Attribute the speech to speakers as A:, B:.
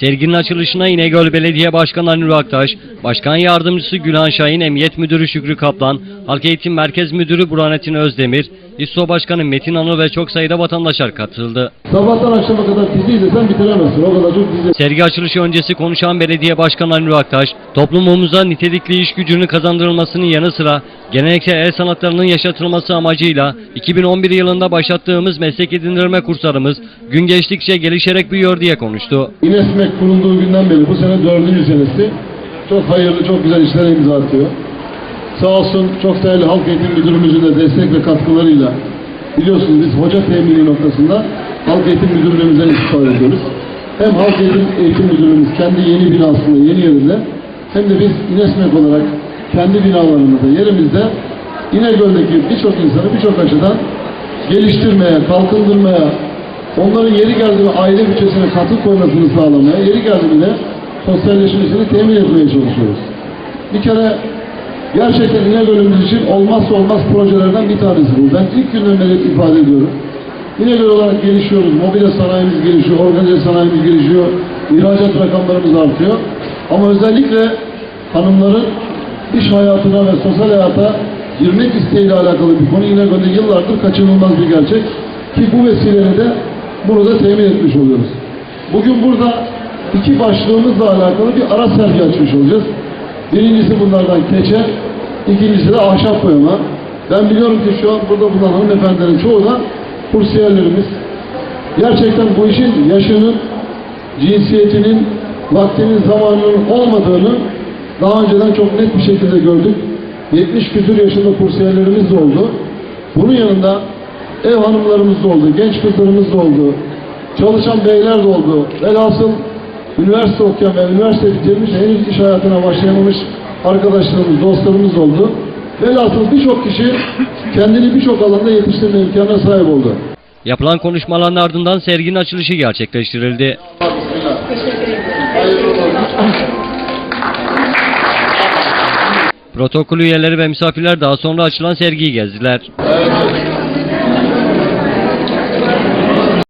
A: Serginin açılışına İnegöl Belediye Başkanı Anur Aktaş, Başkan Yardımcısı Gülhan Şahin, Emniyet Müdürü Şükrü Kaplan, Halk Eğitim Merkez Müdürü Burhanettin Özdemir, İSO Başkanı Metin Anıl ve çok sayıda vatandaşlar katıldı.
B: Sabahtan akşama kadar dizi izlesen bitiremezsin. O kadar çok dizi.
A: Sergi açılışı öncesi konuşan Belediye Başkanı Anur Aktaş, toplumumuza nitelikli iş gücünün kazandırılmasının yanı sıra geleneksel el sanatlarının yaşatılması amacıyla 2011 yılında başlattığımız meslek edindirme kurslarımız gün geçtikçe gelişerek büyüyor diye konuştu.
B: İnesmek kurulduğu günden beri bu sene dördüncü senesi. Çok hayırlı, çok güzel işlere imza atıyor. Sağ olsun çok değerli Halk Eğitim Müdürümüzün de destek ve katkılarıyla biliyorsunuz biz hoca temini noktasında Halk Eğitim Müdürlüğümüzden istifade ediyoruz. Hem Halk Eğitim, Eğitim Müdürlüğümüz kendi yeni binasında, yeni yerinde hem de biz İnesmek olarak kendi binalarımızda, yerimizde İnegöl'deki birçok insanı birçok açıdan geliştirmeye, kalkındırmaya, onların yeri geldiğinde aile bütçesine katkı koymasını sağlamaya, yeri geldiğinde sosyalleşmesini temin etmeye çalışıyoruz. Bir kere gerçekten İnegöl'ümüz için olmazsa olmaz projelerden bir tanesi bu. Ben ilk günden beri ifade ediyorum. İnegöl olarak gelişiyoruz, mobilya sanayimiz gelişiyor, organize sanayimiz gelişiyor, ihracat rakamlarımız artıyor. Ama özellikle hanımların iş hayatına ve sosyal hayata girmek isteğiyle alakalı bir konu İnegöl'de yıllardır kaçınılmaz bir gerçek. Ki bu vesileyle de bunu temin etmiş oluyoruz. Bugün burada iki başlığımızla alakalı bir ara sergi açmış olacağız. Birincisi bunlardan keçe, ikincisi de ahşap boyama. Ben biliyorum ki şu an burada bulunan hanımefendilerin çoğu da kursiyerlerimiz. Gerçekten bu işin yaşının, cinsiyetinin, vaktinin, zamanının olmadığını daha önceden çok net bir şekilde gördük. 70 küsur yaşında kursiyerlerimiz de oldu. Bunun yanında ev hanımlarımız da oldu, genç kızlarımız da oldu, çalışan beyler de oldu. Velhasıl üniversite okuyan ve üniversite bitirmiş, henüz iş hayatına başlayamamış arkadaşlarımız, dostlarımız oldu. Velhasıl birçok kişi kendini birçok alanda yetiştirme imkanına sahip oldu.
A: Yapılan konuşmaların ardından serginin açılışı gerçekleştirildi. Protokol üyeleri ve misafirler daha sonra açılan sergiyi gezdiler.
B: Evet.